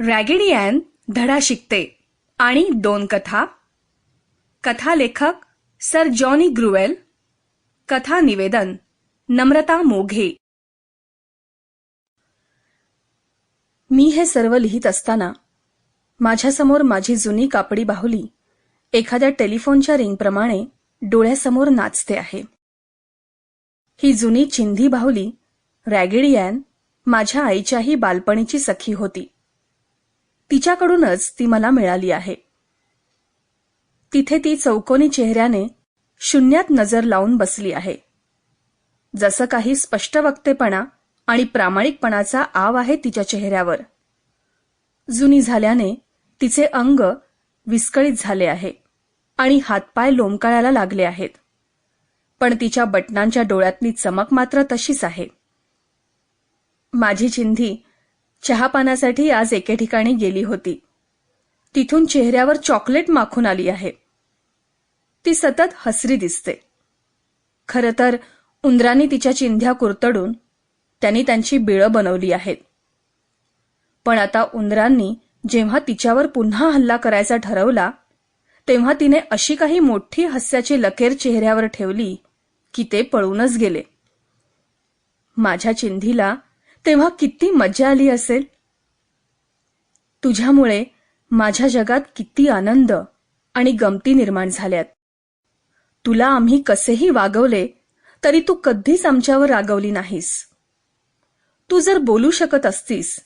रॅगेडी and धडा शिकते. आणि दोन कथा. कथा लेखक सर जॉनी ग्रुवेल. कथा निवेदन नम्रता मोघे. मी हे सर्व लिहित असताना माझ्यासमोर माझी जुनी कापडी बाहुली एखाद्या टेलिफोनच्या रिंगप्रमाणे डोळ्यासमोर नाचते आहे. ही जुनी चिंधी बाहुली रॅगिडियन माझ्या आईच्याही बालपणीची सखी होती. तिच्याकडूनच ती मला मिळाली आहे. तिथे ती चौकोनी चेहऱ्याने शून्यात नजर लावून बसली आहे. जसं काही स्पष्ट वक्तेपणा आणि प्रामाणिकपणाचा आव आहे तिच्या चेहऱ्यावर. जुनी झाल्याने तिचे अंग विस्कळीत झाले आहे आणि हातपाय लोंबकाळायला लागले आहेत. पण तिच्या बटनांच्या डोळ्यातली चमक मात्र तशीच आहे. माझी चिंधी चहापानासाठी आज एके ठिकाणी गेली होती. तिथून चेहऱ्यावर चॉकलेट माखून आली आहे. ती सतत हसरी दिसते. खरं तर उंदरांनी तिच्या चिंध्या कुरतडून त्यांनी त्यांची बिळं बनवली आहेत. पण आता उंदरांनी जेव्हा तिच्यावर पुन्हा हल्ला करायचा ठरवला तेव्हा तिने अशी काही मोठी हास्याची लकेर चेहऱ्यावर ठेवली की ते पळूनच गेले. माझ्या चिंधीला तेव्हा किती मज्जा आली असेल? तुझ्यामुळे माझ्या जगात किती आनंद आणि गमती निर्माण झाल्यात. तुला आम्ही कसेही वागवले तरी तू कधीच आमच्यावर रागवली नाहीस. तू जर बोलू शकत असतीस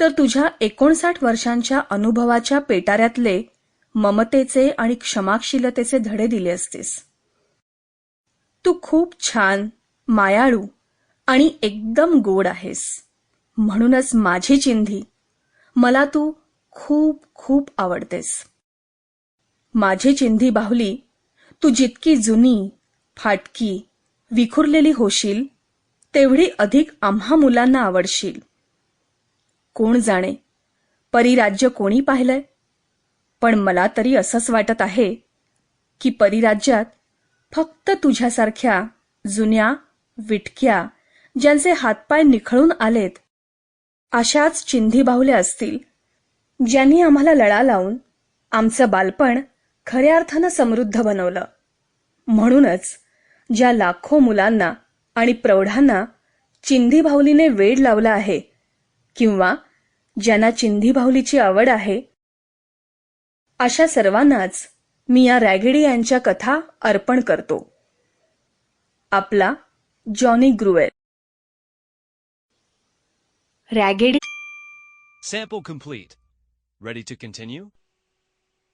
तर तुझ्या एकोणसाठ वर्षांच्या अनुभवाच्या पेटाऱ्यातले ममतेचे आणि क्षमाशीलतेचे धडे दिले असतेस. तू खूप छान मायाळू आणि एकदम गोड आहेस. म्हणूनच माझी चिंधी. मला तू खूप खूप आवडतेस. माझी चिंधी बाहुली तू जितकी जुनी फाटकी विखुरलेली होशील तेवढी अधिक आम्हा मुलांना आवडशील. कोण जाणे? परिराज्य कोणी पाहिलंय? पण मला तरी असंच वाटत आहे की परिराज्यात फक्त तुझ्यासारख्या जुन्या विटक्या ज्यांचे हातपाय निखळून आलेत. अशाच चिंधी बाहुल्या असतील. ज्यांनी आम्हाला लळा लावून आमचं बालपण खऱ्या अर्थानं समृद्ध बनवलं. म्हणूनच ज्या लाखो मुलांना आणि प्रौढांना चिंधी बाहुलीने वेड लावला आहे किंवा ज्यांना चिंधी बाहुलीची आवड आहे अशा सर्वांनाच मी या रॅगेडी यांच्या कथा अर्पण करतो. आपला Johnny Gruwell. Ragged. Sample complete. Ready to continue?